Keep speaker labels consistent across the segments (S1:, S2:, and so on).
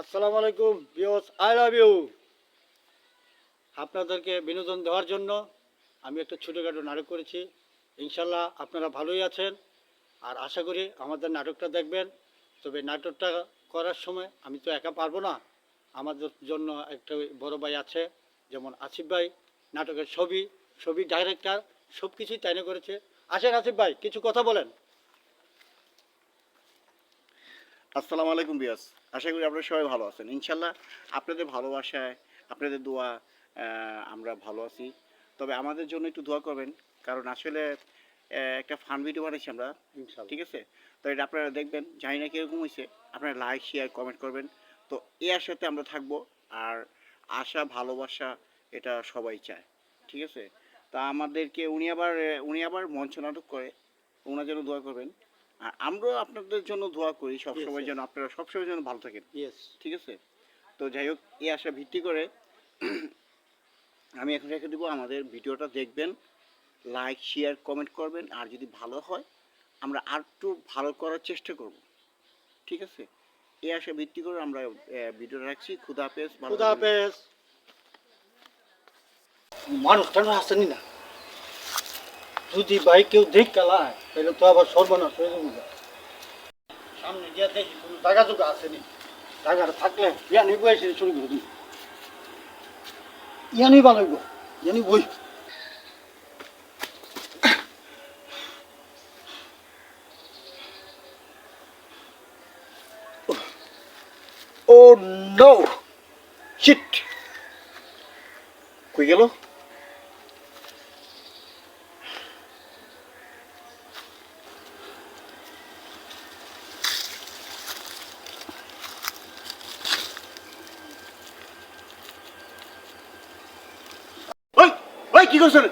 S1: আসসালামু আলাইকুম বিয়স আই লাভ ইউ। আপনাদেরকে বিনোদন দেওয়ার জন্য আমি একটা ছোটোখাটো নাটক করেছি। ইনশাল্লাহ আপনারা ভালোই আছেন আর আশা করি আমাদের নাটকটা দেখবেন। তবে নাটকটা করার সময় আমি তো একা পারব না। আমাদের জন্য একটা বড় ভাই আছে, যেমন আসিফ ভাই, নাটকের ছবি ছবি ডাইরেক্টর সব কিছুই তাইনে করেছে। আসেন আসিফ ভাই, কিছু কথা বলেন।
S2: আসসালামু আলাইকুম বিয়াস আশা করি আপনারা সবাই ভালো আছেন। ইনশাল্লাহ আপনাদের ভালোবাসায় আপনাদের দোয়া আমরা ভালো আছি। তবে আমাদের জন্য একটু দোয়া করবেন কারণ আসলে একটা ফান ভিডিও বানাইছি আমরা ঠিক আছে? তো এটা আপনারা দেখবেন জানি না কীরকম হয়েছে আপনারা লাইক শেয়ার কমেন্ট করবেন। তো এই আশাতে আমরা থাকব আর আশা ভালোবাসা এটা সবাই চায় ঠিক আছে? তা আমাদেরকে উনি আবার উনি আবার মঞ্চ নাটক করে ওনার জন্য দোয়া করবেন। আর আমরাও আপনাদের জন্য দোয়া করি সবসময় যেন আপনারা সবসময় যেন ভালো থাকেন। ঠিক আছে? তো যাই হোক এই আশা ভিত্তি করে আমি এখন রেখে দেবো আমাদের ভিডিওটা দেখবেন লাইক শেয়ার কমেন্ট করবেন আর যদি ভালো হয় আমরা আর একটু ভালো করার চেষ্টা করব। ঠিক আছে? এই আশা ভিত্তি করে আমরা ভিডিওটা রাখছি। খুদা হাফেজ ভালো
S1: খুদা মানুষটা আসেনি না? যদি ভাই কেউ দেখ কালায় তাহলে তো আবার সর্বনাশ হয়ে যাবে। সামনে গিয়ে দেখি কোনো টাকা আসেনি টাকাটা থাকলে ইয়ানি বসে শুরু করে দিই ইয়ানি ভালো ইয়ানি বই।
S2: কই গেল ওই ওই কি করছেন?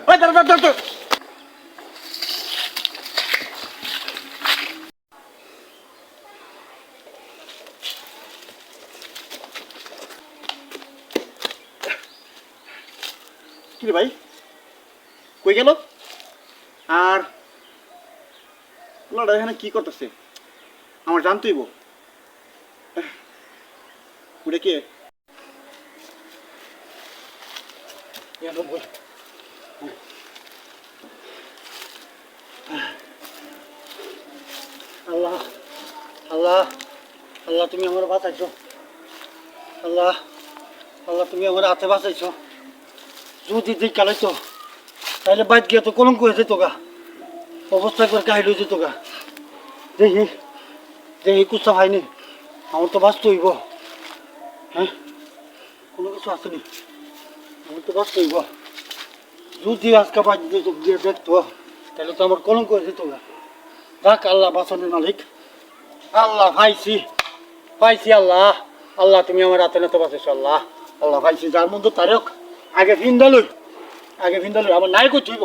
S2: ভাই? কই গেল? আর ওনারা এখানে কি করতেছে? আমার জানতেই বো ওটা কে?
S1: আল্লাহ আল্লাহ আল্লাহ, তুমি আমার বাঁচাইছো। আল্লাহ আল্লাহ, তুমি আমার হাতে বাঁচাইছো। যদি দিক কালাইতো তাহলে বাইক গিয়ে তো কলঙ্ক হয়ে যেত গা। অবস্থা করে কাহিল হয়ে যেত গা। দেখি দেখি কুচ্ছা ভাইনি, আমার তো বাঁচতে হইব। হ্যাঁ? কোনো কিছু আসেনি আমার তো বাঁচতে হইব। যদি আজকে বাইক দিয়ে দেখতো। তাহলে তো আমার হয়ে যেত গা যাক, আল্লাহ বাঁচানোর মালিক। আল্লাহ ভাইছি পাইছি আল্লাহ। আল্লাহ, তুমি আমার হাতে নাতে বাঁচাইছো আল্লাহ আল্লাহ পাইছি। যার মধ্যে তারক আগে ভিন্দালই আগে ভিন্দালই আমার নাই করতে হইব।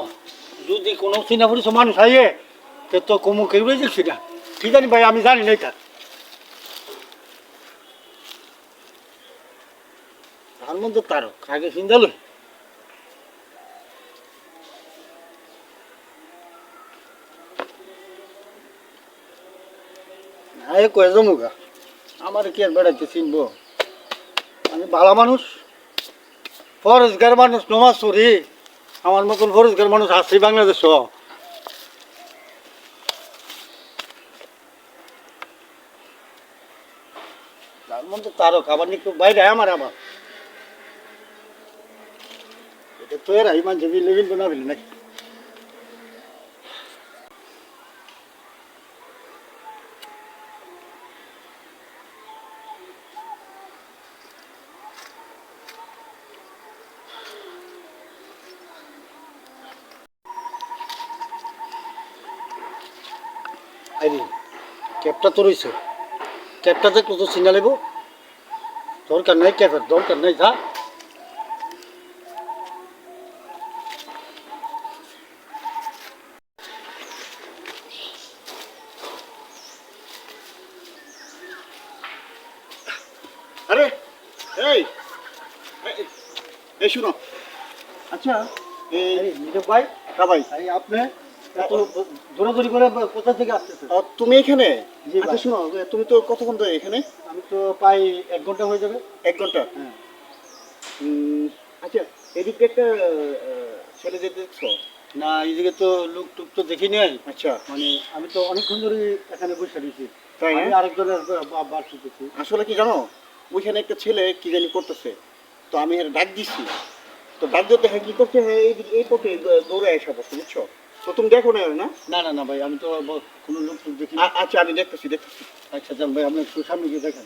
S1: যদি কোনো চিনা পরিচ মানুষ আইয়ে, তে তো কমু কেউ দেখছি না। ঠিক জানি ভাই, আমি জানি না এটা। তার মধ্যে তারক আগে ভিন্দালই আরে কয়ে জমুগা আমার কি আর বেড়াইতে চিনবো? আমি ভালো মানুষ। ফরেজগার মানুষ, নমাজ পড়ি। আমার মতন ফরেজগার মানুষ আছে বাংলাদেশ। তার মধ্যে তারক, আবার একটু বাইরে আমার আবার। এটা তো এরাই মানছে বিলে বিলবে না বিলে নাকি? আরে ক্যাবটা তো রয়েছে ক্যাবটা দেখল তো চিনা লেবো দরকার নেই ক্যাবের দরকার নেই যা।
S2: আরে এই এই, এই শুনো। আচ্ছা এই
S1: আরে নীরব ভাই।
S2: হ্যাঁ ভাই
S1: আরে আপনি এত দৌড়াদৌড়ি করে কোথা থেকে আসতেছে?
S2: তুমি এখানে? আচ্ছা শোনো তুমি তো কতক্ষণ ধরে এখানে?
S1: আমি তো প্রায় এক ঘণ্টা হয়ে যাবে।
S2: এক ঘণ্টা?
S1: হ্যাঁ।
S2: আচ্ছা এদিক একটা ছেলে যেতে দেখছ?
S1: না এইদিকে তো লোক টুক তো দেখি নাই।
S2: আচ্ছা।
S1: মানে আমি তো অনেকক্ষণ ধরে এখানে বসে রয়েছি।
S2: তাই
S1: আমি আরেকজনের বার শিখেছি
S2: আসলে কি জানো? ওইখানে একটা ছেলে কি জানি করতেছে। তো আমি এর ডাক দিচ্ছি তো ডাক দিতে হ্যাঁ কি করছে হ্যাঁ? এই এই পথে দৌড়ে আসা বসে বুঝছ? তো তুমি দেখো না না?
S1: না না না ভাই আমি তো কোনো লোক দেখি
S2: আচ্ছা আমি দেখতেছি দেখতেছি।
S1: আচ্ছা যান ভাই আপনি একটু সামনে গিয়ে দেখেন।